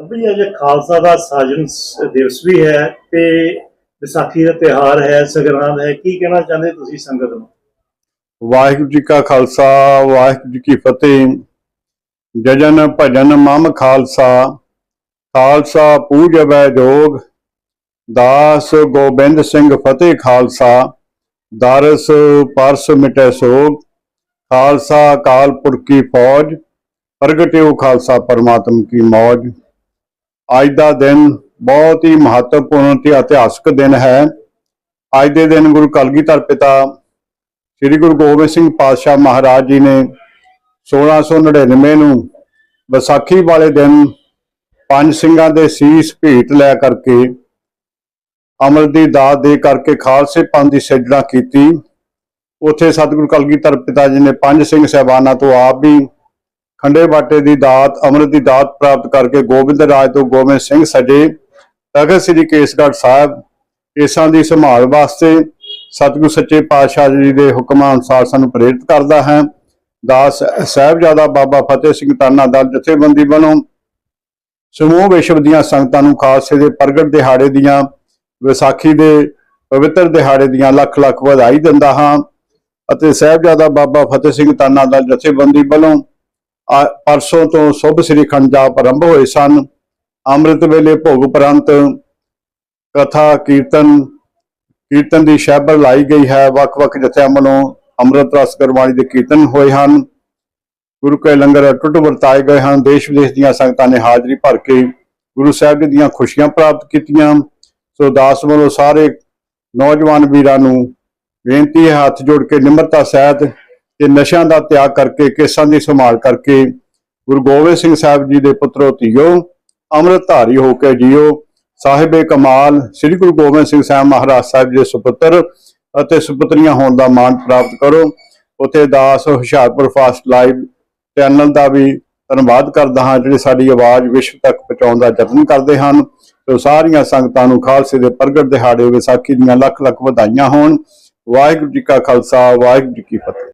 ਅਭੀ ਅੱਜ ਖਾਲਸਾ ਦਾ ਸਾਜਨ ਸ- ਦਿਵਸ ਵੀ ਹੈ ਤੇ ਵਿਸਾਖੀ ਦਾ ਤਿਉਹਾਰ ਹੈ, ਸੰਗਰਾਂਦ ਹੈ, ਕੀ ਕਹਿਣਾ ਚਾਹੁੰਦੇ ਤੁਸੀਂ ਸੰਗਤ ਨੂੰ? ਵਾਹਿਗੁਰੂ ਜੀ ਕਾ ਖਾਲਸਾ, ਵਾਹਿਗੁਰੂ ਜੀ ਕੀ ਫਤਿਹ। ਜਜਨ ਭਜਨ ਮਮ ਖਾਲਸਾ ਖਾਲਸਾ ਪੂਜਵੈ ਜੋਗ। ਦਾਸ ਗੋਬਿੰਦ ਸਿੰਘ ਫਤਿਹ ਖਾਲਸਾ, ਦਾਰਸ ਪਰਸ ਮਿਟੈ ਸੋਗ। ਖਾਲਸਾ ਕਾਲ ਪੁਰਖ ਕੀ ਫੌਜ, ਪ੍ਰਗਟਿਓ ਖਾਲਸਾ ਪਰਮਾਤਮ ਕੀ ਮੌਜ। ਅੱਜ ਦਾ ਦਿਨ ਬਹੁਤ ਹੀ ਮਹੱਤਵਪੂਰਨ ਤੇ ਇਤਿਹਾਸਕ ਦਿਨ ਹੈ। ਅੱਜ ਦੇ ਦਿਨ ਗੁਰੂ ਕਲਗੀਧਰ ਪਿਤਾ ਸ੍ਰੀ ਗੁਰੂ ਗੋਬਿੰਦ ਸਿੰਘ ਪਾਤਸ਼ਾਹ ਮਹਾਰਾਜ ਜੀ ਨੇ 1699 ਨੂੰ ਵਿਸਾਖੀ ਵਾਲੇ ਦਿਨ ਪੰਜ ਸਿੰਘਾਂ ਦੇ ਸੀਸ ਭੇਟ ਲੈ ਕਰਕੇ ਅਮਰ ਦੀ ਦਾਤ ਦੇ ਕਰਕੇ ਖਾਲਸੇ ਪੰਥ ਦੀ ਸਿਰਜਣਾ ਕੀਤੀ। ਉੱਥੇ ਸਤਿਗੁਰੂ ਕਲਗੀਧਰ ਪਿਤਾ ਜੀ ਨੇ ਪੰਜ ਸਿੰਘ ਸਹਿਬਾਨਾਂ ਤੋਂ ਆਪ ਵੀ ਖੰਡੇ ਬਾਟੇ ਦੀ ਦਾਤ, ਅੰਮ੍ਰਿਤ ਦੀ ਦਾਤ ਪ੍ਰਾਪਤ ਕਰਕੇ ਗੋਬਿੰਦ ਰਾਜ ਤੋਂ ਗੋਬਿੰਦ ਸਿੰਘ ਸਜੇ, ਤਖਤ ਸ੍ਰੀ ਕੇਸਗੜ੍ਹ ਸਾਹਿਬ, ਕੇਸਾਂ ਦੀ ਸੰਭਾਲ ਵਾਸਤੇ ਸਤਿਗੁਰੂ ਸੱਚੇ ਪਾਤਸ਼ਾਹ ਜੀ ਦੇ ਹੁਕਮਾਂ ਅਨੁਸਾਰ ਸਾਨੂੰ ਪ੍ਰੇਰਿਤ ਕਰਦਾ ਹੈ। ਦਾਸ ਸਾਹਿਬਜ਼ਾਦਾ ਬਾਬਾ ਫਤਿਹ ਸਿੰਘ ਤਾਨਾ ਦਾ ਜਥੇਬੰਦੀ ਵੱਲੋਂ ਸਮੂਹ ਵਿਸ਼ਵ ਦੀਆਂ ਸੰਗਤਾਂ ਨੂੰ ਖਾਲਸੇ ਦੇ ਪ੍ਰਗਟ ਦਿਹਾੜੇ ਦੀਆਂ, ਵਿਸਾਖੀ ਦੇ ਪਵਿੱਤਰ ਦਿਹਾੜੇ ਦੀਆਂ ਲੱਖ ਲੱਖ ਵਧਾਈ ਦਿੰਦਾ ਹਾਂ ਅਤੇ ਸਾਹਿਬਜ਼ਾਦਾ ਬਾਬਾ ਫਤਿਹ ਸਿੰਘ ਤਾਨਾ ਦਾ ਜਥੇਬੰਦੀ ਵੱਲੋਂ ਪਰਸੋਂ ਤੋਂ ਸੁਭ ਸ੍ਰੀ ਖੰਡ ਜਾਪ ਆਰੰਭ ਹੋਏ ਸਨ। ਅੰਮ੍ਰਿਤ ਵੇਲੇ ਭੋਗ ਉਪਰੰਤ ਕਥਾ, ਕੀਰਤਨ ਕੀਰਤਨ ਦੀ ਸ਼ੈਬਰ ਲਾਈ ਗਈ ਹੈ। ਵੱਖ-ਵੱਖ ਜਥਿਆਂ ਵੱਲੋਂ ਅੰਮ੍ਰਿਤ ਰਸ ਗੁਰਬਾਣੀ ਦੇ ਕੀਰਤਨ ਹੋਏ ਹਨ। ਗੁਰੂ ਕੇ ਲੰਗਰ ਟੁੱਟ ਵਰਤਾਏ ਗਏ ਹਨ। ਦੇਸ਼ ਵਿਦੇਸ਼ ਦੀਆਂ ਸੰਗਤਾਂ ਨੇ ਹਾਜ਼ਰੀ ਭਰ ਕੇ ਗੁਰੂ ਸਾਹਿਬ ਜੀ ਦੀਆਂ ਖੁਸ਼ੀਆਂ ਪ੍ਰਾਪਤ ਕੀਤੀਆਂ। ਸੋ ਦਾਸ ਵੱਲੋਂ ਸਾਰੇ ਨੌਜਵਾਨ ਵੀਰਾਂ ਨੂੰ ਬੇਨਤੀ ਹੈ, ਹੱਥ ਜੋੜ ਕੇ ਨਿਮਰਤਾ ਸਹਿਤ ਤੇ ਨਸ਼ਿਆਂ ਦਾ ਤਿਆਗ ਕਰਕੇ, ਕੇਸਾਂ ਦੀ ਸੰਭਾਲ ਕਰਕੇ ਗੁਰੂ ਗੋਬਿੰਦ ਸਿੰਘ ਸਾਹਿਬ ਜੀ ਦੇ ਪੁੱਤਰੋ ਧੀਓ ਅੰਮ੍ਰਿਤ ਧਾਰੀ ਹੋ ਕੇ ਜੀਓ, ਸਾਹਿਬੇ ਕਮਾਲ, ਸ੍ਰੀ ਗੁਰੂ ਗੋਬਿੰਦ ਸਿੰਘ ਸਾਹਿਬ ਮਹਾਰਾਜ ਸਾਹਿਬ ਜੀ ਦੇ ਸੁਪੁੱਤਰ ਅਤੇ ਸੁਪੁੱਤਰੀਆਂ ਹੋਣ ਦਾ ਮਾਣ ਪ੍ਰਾਪਤ ਕਰੋ। ਉਥੇ ਦਾਸ ਹੁਸ਼ਿਆਰਪੁਰ ਫਾਸਟ ਲਾਈਵ ਚੈਨਲ ਦਾ ਵੀ ਧੰਨਵਾਦ ਕਰਦਾ ਹਾਂ, ਜਿਹੜੇ ਸਾਡੀ ਆਵਾਜ਼ ਵਿਸ਼ਵ ਤੱਕ ਪਹੁੰਚਾਉਣ ਦਾ ਯਤਨ ਕਰਦੇ ਹਨ। ਸੋ ਸਾਰੀਆਂ ਸੰਗਤਾਂ ਨੂੰ ਖਾਲਸੇ ਦੇ ਪ੍ਰਗਟ ਦਿਹਾੜੇ ਵਿਸਾਖੀ ਦੀਆਂ ਲੱਖ ਲੱਖ ਵਧਾਈਆਂ ਹੋਣ। ਵਾਹਿਗੁਰੂ ਜੀ ਕਾ ਖਾਲਸਾ, ਵਾਹਿਗੁਰੂ ਜੀ ਕੀ ਫਤਿਹ।